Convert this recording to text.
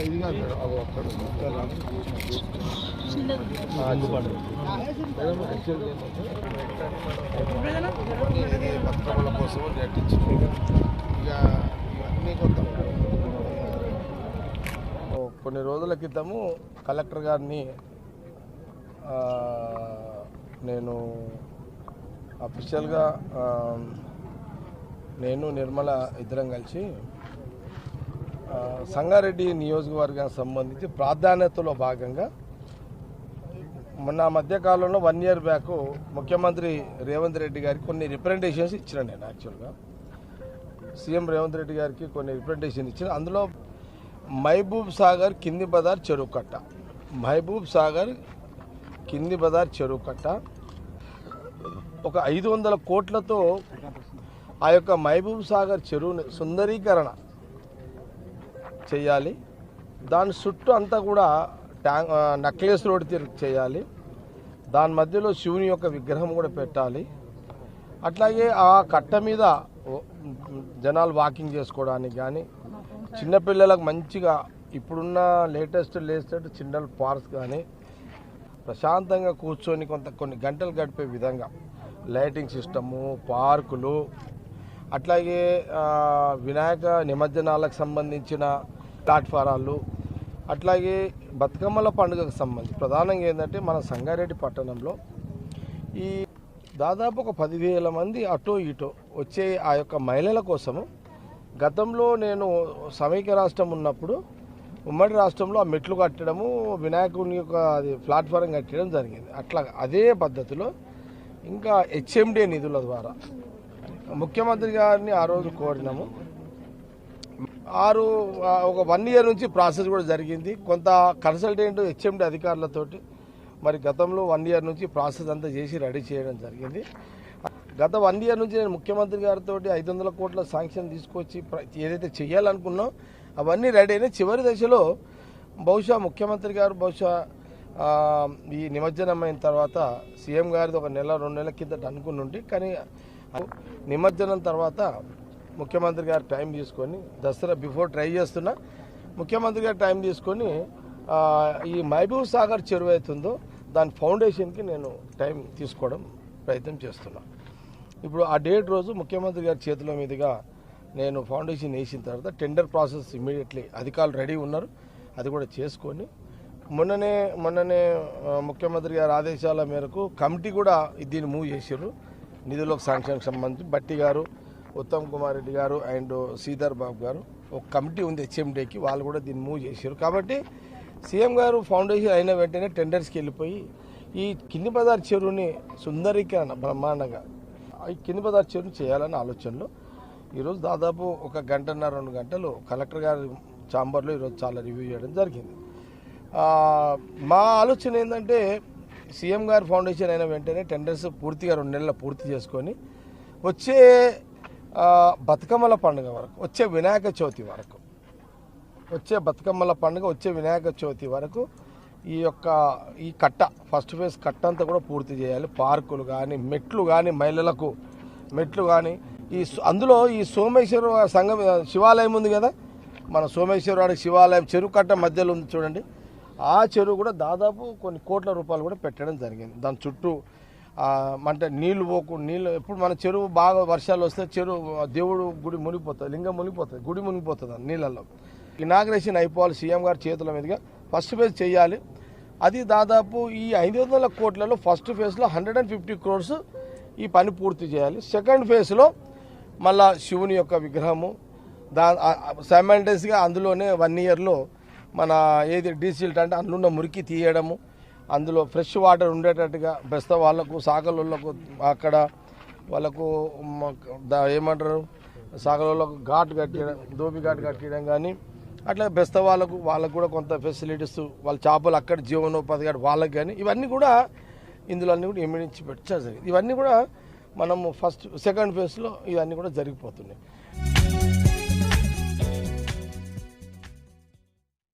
ఇది కాదు అక్కడ అందుబాటు ఇది కోసం రేట్ ఇచ్చింది ఇక ఇవన్నీ కొంత కొన్ని రోజుల క్రితము కలెక్టర్ గారిని నేను అఫీషియల్గా నేను నిర్మల ఇద్దరం కలిసి సంగారెడ్డి నియోజకవర్గానికి సంబంధించి ప్రాధాన్యతలో భాగంగా మొన్న మధ్యకాలంలో వన్ ఇయర్ బ్యాక్ ముఖ్యమంత్రి రేవంత్ రెడ్డి గారికి కొన్ని రిప్రజెంటేషన్స్ ఇచ్చిన నేను యాక్చువల్గా సీఎం రేవంత్ రెడ్డి గారికి కొన్ని రిప్రజెంటేషన్ ఇచ్చిన. అందులో మహబూబ్ సాగర్ కింది బజార్ చెరువు కట్ట. మహబూబ్ సాగర్ కింది బజార్ చెరువు కట్ట. ఒక ఐదు వందల కోట్లతో ఆ యొక్క మహబూబ్ సాగర్ చెరువుని సుందరీకరణ చేయాలి. దాని చుట్టూ అంతా కూడా ట్యాంక్ నక్లెస్ రోడ్ చేయాలి. దాని మధ్యలో శివుని యొక్క విగ్రహం కూడా పెట్టాలి. అట్లాగే ఆ కట్ట మీద జనాలు వాకింగ్ చేసుకోవడానికి కానీ చిన్నపిల్లలకు మంచిగా ఇప్పుడున్న లేటెస్ట్ లేటెస్ట్ చిన్న పార్క్స్ కానీ ప్రశాంతంగా కూర్చొని కొంత కొన్ని గంటలు గడిపే విధంగా లైటింగ్ సిస్టము పార్కులు అట్లాగే వినాయక నిమజ్జనాలకు సంబంధించిన ప్లాట్ఫారాలు అట్లాగే బతుకమ్మల పండుగకు సంబంధించి ప్రధానంగా ఏంటంటే మన సంగారెడ్డి పట్టణంలో ఈ దాదాపు ఒక పదివేల మంది అటో ఇటో వచ్చే ఆ యొక్క మహిళల కోసము గతంలో నేను సమైక్య రాష్ట్రం ఉన్నప్పుడు ఉమ్మడి రాష్ట్రంలో ఆ మెట్లు కట్టడము వినాయకుని యొక్క అది ప్లాట్ఫారం కట్టడం జరిగింది. అట్లా అదే పద్ధతిలో ఇంకా హెచ్ఎండి నిధుల ద్వారా ముఖ్యమంత్రి గారిని ఆ రోజు కోరినాము. ఆరు ఒక వన్ ఇయర్ నుంచి ప్రాసెస్ కూడా జరిగింది. కొంత కన్సల్టెంట్ హెచ్ఎండి అధికారులతోటి మరి గతంలో వన్ ఇయర్ నుంచి ప్రాసెస్ అంతా చేసి రెడీ చేయడం జరిగింది. గత వన్ ఇయర్ నుంచి నేను ముఖ్యమంత్రి గారితో ఐదు వందల కోట్ల శాంక్షన్ తీసుకొచ్చి ఏదైతే చేయాలనుకున్నాం అవన్నీ రెడీ అయినాయి. చివరి దశలో బహుశా ముఖ్యమంత్రి గారు బహుశా ఈ నిమజ్జనం అయిన తర్వాత సీఎం గారిది ఒక నెల రెండు నెలల కిందట అనుకుని ఉండి కానీ నిమజ్జనం తర్వాత ముఖ్యమంత్రి గారు టైం తీసుకొని దసరా బిఫోర్ ట్రై చేస్తున్నా ముఖ్యమంత్రి గారు టైం తీసుకొని ఈ మహబూబ్ సాగర్ చెరువు అవుతుందో దాని ఫౌండేషన్కి నేను టైం తీసుకోవడం ప్రయత్నం చేస్తున్నా. ఇప్పుడు ఆ డేట్ రోజు ముఖ్యమంత్రి గారి చేతుల మీదుగా నేను ఫౌండేషన్ వేసిన తర్వాత టెండర్ ప్రాసెస్ ఇమీడియట్లీ అధికారులు రెడీ ఉన్నారు. అది కూడా చేసుకొని మొన్ననే మొన్ననే ముఖ్యమంత్రి గారి ఆదేశాల మేరకు కమిటీ కూడా దీన్ని మూవ్ చేసారు నిధులకు శాంక్షన్కి సంబంధించి బట్టి గారు ఉత్తమ్ కుమార్ రెడ్డి గారు అండ్ శ్రీధర్ బాబు గారు ఒక కమిటీ ఉంది హెచ్ఎండేకి వాళ్ళు కూడా దీన్ని మూవ్ చేశారు. కాబట్టి సీఎం గారు ఫౌండేషన్ అయిన వెంటనే టెండర్స్కి వెళ్ళిపోయి ఈ కింది బజార్ చెరువుని సుందరీకరణ బ్రహ్మాండంగా ఈ కింది బజార్ చెరువుని చేయాలని ఆలోచనలో ఈరోజు దాదాపు ఒక గంటన్నర రెండు గంటలు కలెక్టర్ గారి ఛాంబర్లో ఈరోజు చాలా రివ్యూ చేయడం జరిగింది. మా ఆలోచన ఏంటంటే సీఎం గారి ఫౌండేషన్ అయిన వెంటనే టెండర్స్ పూర్తిగా రెండు నెలల పూర్తి చేసుకొని వచ్చే బతుకమ్మల పండుగ వరకు వచ్చే వినాయక చవితి వరకు వచ్చే బతుకమ్మల పండుగ వచ్చే వినాయక చవితి వరకు ఈ యొక్క ఈ కట్ట ఫస్ట్ ఫేజ్ కట్ట అంతా కూడా పూర్తి చేయాలి. పార్కులు కానీ మెట్లు కానీ మహిళలకు మెట్లు కానీ ఈ అందులో ఈ సోమేశ్వర సంఘం శివాలయం ఉంది కదా? మన సోమేశ్వరవాడి శివాలయం చెరువు కట్ట మధ్యలో ఉంది చూడండి. ఆ చెరువు కూడా దాదాపు కొన్ని కోట్ల రూపాయలు కూడా పెట్టడం జరిగింది. దాని చుట్టూ అంటే నీళ్ళు పోకు నీళ్ళు ఎప్పుడు మన చెరువు బాగా వర్షాలు వస్తే చెరువు దేవుడు గుడి మునిగిపోతుంది లింగం మునిగిపోతుంది గుడి మునిగిపోతుంది ఆ నీళ్ళల్లో. ఇనాగ్రేషన్ అయిపోవాలి సీఎం గారి చేతుల మీదుగా. ఫస్ట్ ఫేజ్ చేయాలి. అది దాదాపు ఈ ఐదు వందల కోట్లలో ఫస్ట్ ఫేజ్లో హండ్రెడ్ అండ్ ఫిఫ్టీ క్రోర్స్ ఈ పని పూర్తి చేయాలి. సెకండ్ ఫేజ్లో మళ్ళా శివుని యొక్క విగ్రహము దా సైమల్టేస్గా అందులోనే వన్ ఇయర్లో మన ఏది డీసిల్ట్ అంటే అందులో ఉన్న మురికి తీయడము అందులో ఫ్రెష్ వాటర్ ఉండేటట్టుగా బెస్త వాళ్ళకు సాగలోళ్ళకు అక్కడ వాళ్ళకు ఏమంటారు సాగలోళ్ళకు ఘాట్ కట్టడం దోపి ఘాట్ కట్టడం కానీ అట్లా బెస్త వాళ్ళకు వాళ్ళకు కూడా కొంత ఫెసిలిటీస్ వాళ్ళ చేపలు అక్కడ జీవనోపాధి కానీ వాళ్ళకి కానీ ఇవన్నీ కూడా ఇందులో అన్నీ కూడా ఇమిడించి పెట్టారు ఇవన్నీ కూడా మనము ఫస్ట్ సెకండ్ ఫేజ్లో ఇవన్నీ కూడా జరిగిపోతున్నాయి.